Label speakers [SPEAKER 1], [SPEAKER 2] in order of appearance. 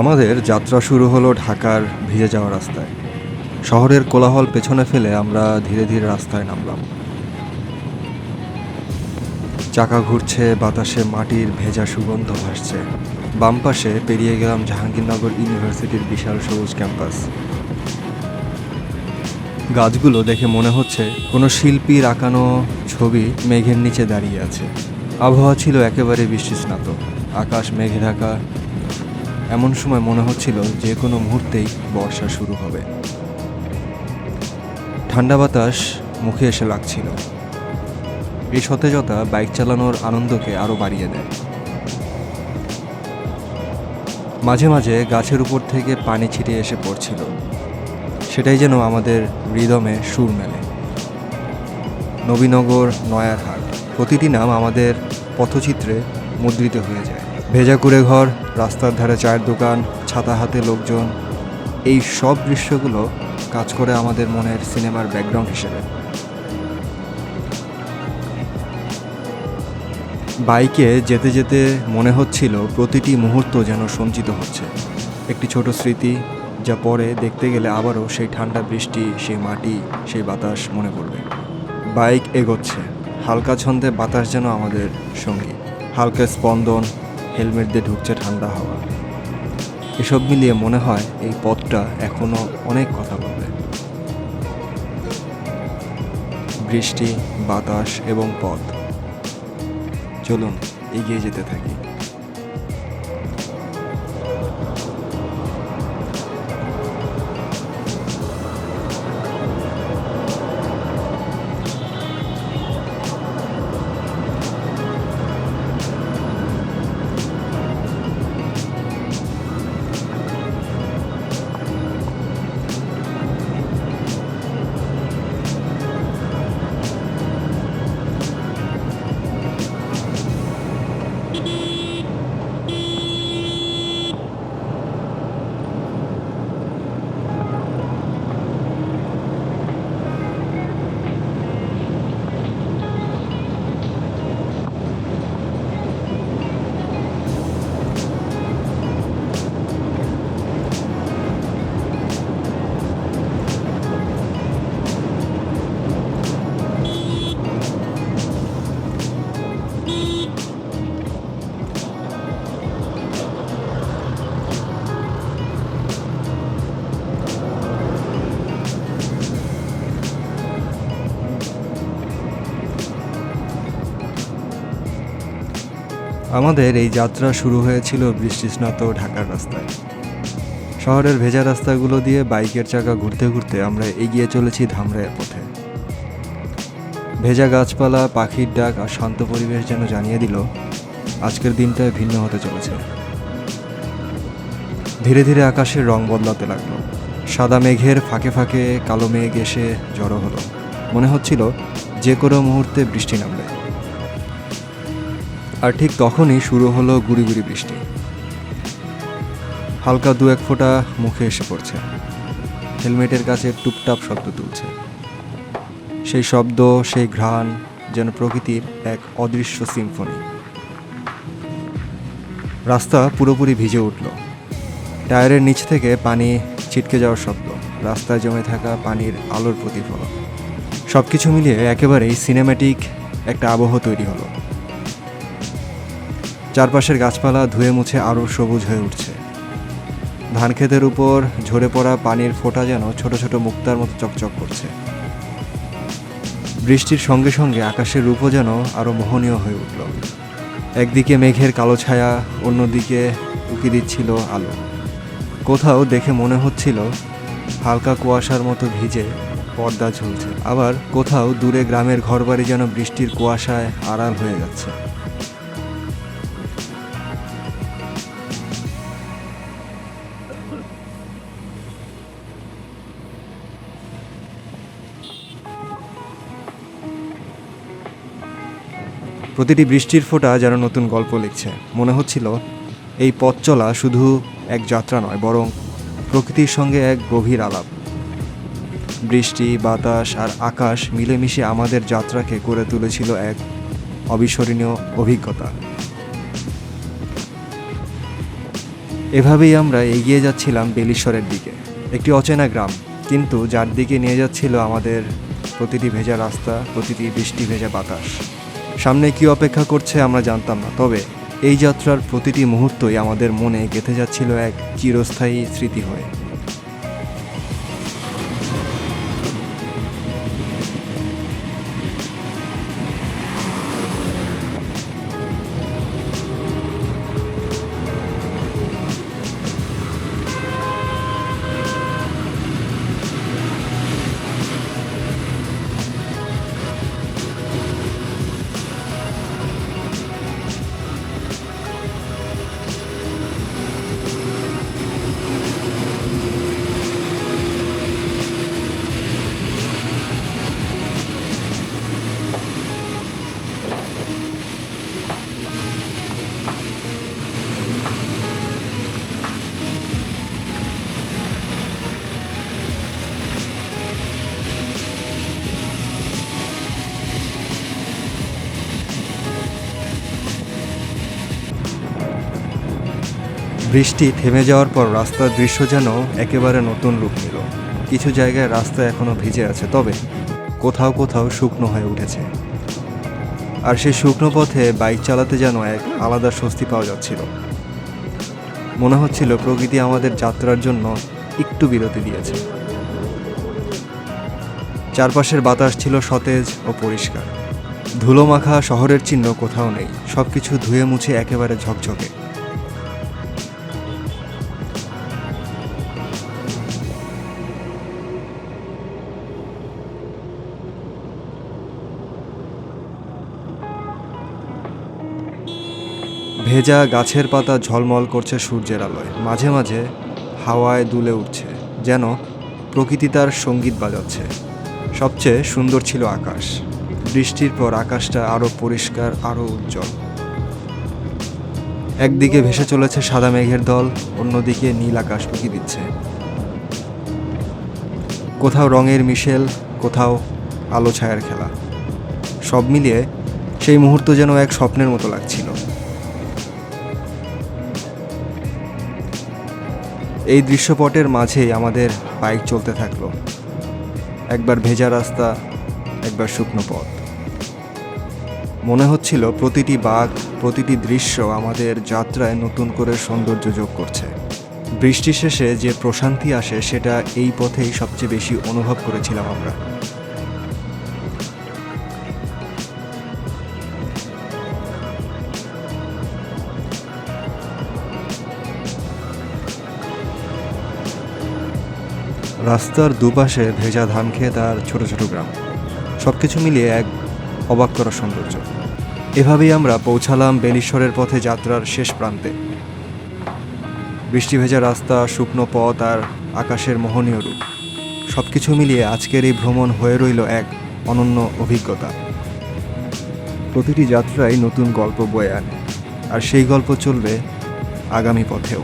[SPEAKER 1] আমাদের যাত্রা শুরু হলো ঢাকার ভিজে যাওয়া রাস্তায়। শহরের কোলাহল পেছনে ফেলে আমরা ধীরে ধীরে রাস্তায় নামলাম। চাকা ঘুরছে, বাতাসে মাটির ভেজা সুগন্ধ ভাসছে। বাম পাশে পেরিয়ে গেলাম জাহাঙ্গীরনগর ইউনিভার্সিটির বিশাল সবুজ ক্যাম্পাস। গাছগুলো দেখে মনে হচ্ছে কোনো শিল্পীর আঁকানো ছবি মেঘের নিচে দাঁড়িয়ে আছে। আবহাওয়া ছিল একেবারে বৃষ্টিস্নাত। আকাশ মেঘে ঢাকা এমন সময় মনে হচ্ছিল যে কোনো মুহূর্তেই বর্ষা শুরু হবে। ঠান্ডা বাতাস মুখে এসে লাগছিল। এই সতেজতা বাইক চালানোর আনন্দকে আরও বাড়িয়ে দেয়। মাঝে মাঝে গাছের উপর থেকে পানি ছিটে এসে পড়ছিল। সেটাই যেন আমাদের হৃদমে সুর মেলে। নবীনগর নয়ারহাট প্রতিটি নাম আমাদের পথচিত্রে মুদ্রিত হয়ে যায়। ভেজা কুড়ে ঘর, রাস্তার ধারে চায়ের দোকান, ছাতা হাতে লোকজন। এই সব দৃশ্যগুলো কাজ করে আমাদের মনের সিনেমার ব্যাকগ্রাউন্ড হিসেবে। বাইকে যেতে যেতে মনে হচ্ছিল প্রতিটি মুহূর্ত যেন সঞ্চিত হচ্ছে। একটি ছোট স্মৃতি যা পরে দেখতে গেলে আবারও সেই ঠান্ডা বৃষ্টি, সেই মাটি, সেই বাতাস মনে পড়বে। বাইক এগোচ্ছে। হালকা ছন্দে বাতাস যেন আমাদের সঙ্গী। হালকা স্পন্দন হেলমেট দিয়ে ঢুকছে ঠান্ডা হাওয়া। এসব মিলিয়ে মনে হয় এই পথটা এখনও অনেক কথা বলবে। বৃষ্টি, বাতাস এবং পথ। চলুন, এগিয়ে যেতে থাকি। আমাদের এই যাত্রা শুরু হয়েছিল বৃষ্টিস্নাত ঢাকার রাস্তায়। শহরের ভেজা রাস্তাগুলো দিয়ে বাইকের চাকা ঘুরতে ঘুরতে আমরা এগিয়ে চলেছি ধামরাইয়ের পথে। ভেজা গাছপালা, পাখির ডাক আর শান্ত পরিবেশ যেন জানিয়ে দিল, আজকের দিনটা ভিন্ন হতে চলেছে। ধীরে ধীরে আকাশের রং বদলাতে লাগল। সাদা মেঘের ফাঁকে ফাঁকে কালো মেঘ এসে জড়ো হলো। মনে হচ্ছিল যে কোনো মুহূর্তে বৃষ্টি নামবে। আর ঠিক তখনই শুরু হলো গুড়ি গুড়ি বৃষ্টি। হালকা দু এক ফোঁটা মুখে এসে পড়ছে। হেলমেটের কাছে টুপটাপ শব্দ তুলছে। সেই শব্দ, সেই ঘ্রাণ যেন প্রকৃতির এক অদৃশ্য সিম্ফনি। রাস্তা পুরোপুরি ভিজে উঠল। টায়ারের নিচ থেকে পানি ছিটকে যাওয়ার শব্দ, রাস্তায় জমে থাকা পানির আলোর প্রতিফলন। সব কিছু মিলিয়ে একেবারেই সিনেম্যাটিক একটা আবহ তৈরি হলো। চারপাশের গাছপালা ধুয়ে মুছে আরও সবুজ হয়ে উঠছে। ধান ক্ষেতের উপর ঝরে পড়া পানির ফোঁটা যেন ছোট ছোট মুক্তার মতো চকচক করছে। বৃষ্টির সঙ্গে সঙ্গে আকাশের রূপও যেন আরও মোহনীয় হয়ে উঠল। একদিকে মেঘের কালো ছায়া, অন্যদিকে উকি দিচ্ছিল আলো। কোথাও দেখে মনে হচ্ছিল হালকা কুয়াশার মতো ভিজে পর্দা ঝুলছে। আবার কোথাও দূরে গ্রামের ঘরবাড়ি যেন বৃষ্টির কুয়াশায় আড়াল হয়ে যাচ্ছে। প্রতিটি বৃষ্টির ফোঁটা যেন নতুন গল্প লিখছে। মনে হচ্ছিল, এই পথ চলা শুধু এক যাত্রা নয়, বরং প্রকৃতির সঙ্গে এক গভীর আলাপ। বৃষ্টি, বাতাস আর আকাশ মিলেমিশে আমাদের যাত্রাকে করে তুলেছিল এক অবিস্মরণীয় অভিজ্ঞতা। এভাবেই আমরা এগিয়ে যাচ্ছিলাম বেলিশ্বরের দিকে। একটি অচেনা গ্রাম, কিন্তু যার দিকে নিয়ে যাচ্ছিল আমাদের প্রতিটি ভেজা রাস্তা, প্রতিটি বৃষ্টি ভেজা বাতাস। সামনে কি অপেক্ষা করছে আমরা জানতাম না। তবে এই যাত্রার প্রতিটি মুহূর্তই আমাদের মনে গেঁথে যাচ্ছিল এক চিরস্থায়ী স্মৃতি হয়ে। বৃষ্টি থেমে যাওয়ার পর রাস্তার দৃশ্য যেন একেবারে নতুন রূপ নিল। কিছু জায়গায় রাস্তা এখনও ভিজে আছে, তবে কোথাও কোথাও শুকনো হয়ে উঠেছে। আর সেই শুকনো পথে বাইক চালাতে যেন এক আলাদা স্বস্তি পাওয়া যাচ্ছিল। মনে হচ্ছিল প্রকৃতি আমাদের যাত্রার জন্য একটু বিরতি দিয়েছে। চারপাশের বাতাস ছিল সতেজ ও পরিষ্কার। ধুলো মাখা শহরের চিহ্ন কোথাও নেই, সবকিছু ধুয়ে মুছে একেবারে ঝকঝকে। ভেজা গাছের পাতা ঝলমল করছে সূর্যের আলোয়। মাঝে মাঝে হাওয়ায় দুলে উঠছে, যেন প্রকৃতি তার সংগীত বাজাচ্ছে। সবচেয়ে সুন্দর ছিল আকাশ। বৃষ্টির পর আকাশটা আরও পরিষ্কার আরও উজ্জ্বল। একদিকে ভেসে চলেছে সাদা মেঘের দল, অন্যদিকে নীল আকাশ উঁকি দিচ্ছে। কোথাও রঙের মিশেল, কোথাও আলো ছায়ার খেলা। সব মিলিয়ে সেই মুহূর্ত যেন এক স্বপ্নের মতো লাগছিল। এই দৃশ্যপটের মাঝেই আমাদের বাইক চলতে থাকল। একবার ভেজা রাস্তা, একবার শুকনো পথ। মনে হচ্ছিল প্রতিটি বাঘ, প্রতিটি দৃশ্য আমাদের যাত্রায় নতুন করে সৌন্দর্য যোগ করছে। বৃষ্টি শেষে যে প্রশান্তি আসে, সেটা এই পথেই সবচেয়ে বেশি অনুভব করেছিলাম আমরা। রাস্তার দুপাশে ভেজা ধান খেত আর ছোট ছোট গ্রাম। সব কিছু মিলিয়ে এক অবাক করা সৌন্দর্য। এভাবেই আমরা পৌঁছালাম বেলিশ্বরের পথে যাত্রার শেষ প্রান্তে। বৃষ্টি ভেজা রাস্তা, শুকনো পথ আর আকাশের মোহনীয় রূপ। সব কিছু মিলিয়ে আজকের এই ভ্রমণ হয়ে রইল এক অনন্য অভিজ্ঞতা। প্রতিটি যাত্রায় নতুন গল্প বয়ে আনে, আর সেই গল্প চলবে আগামী পথেও।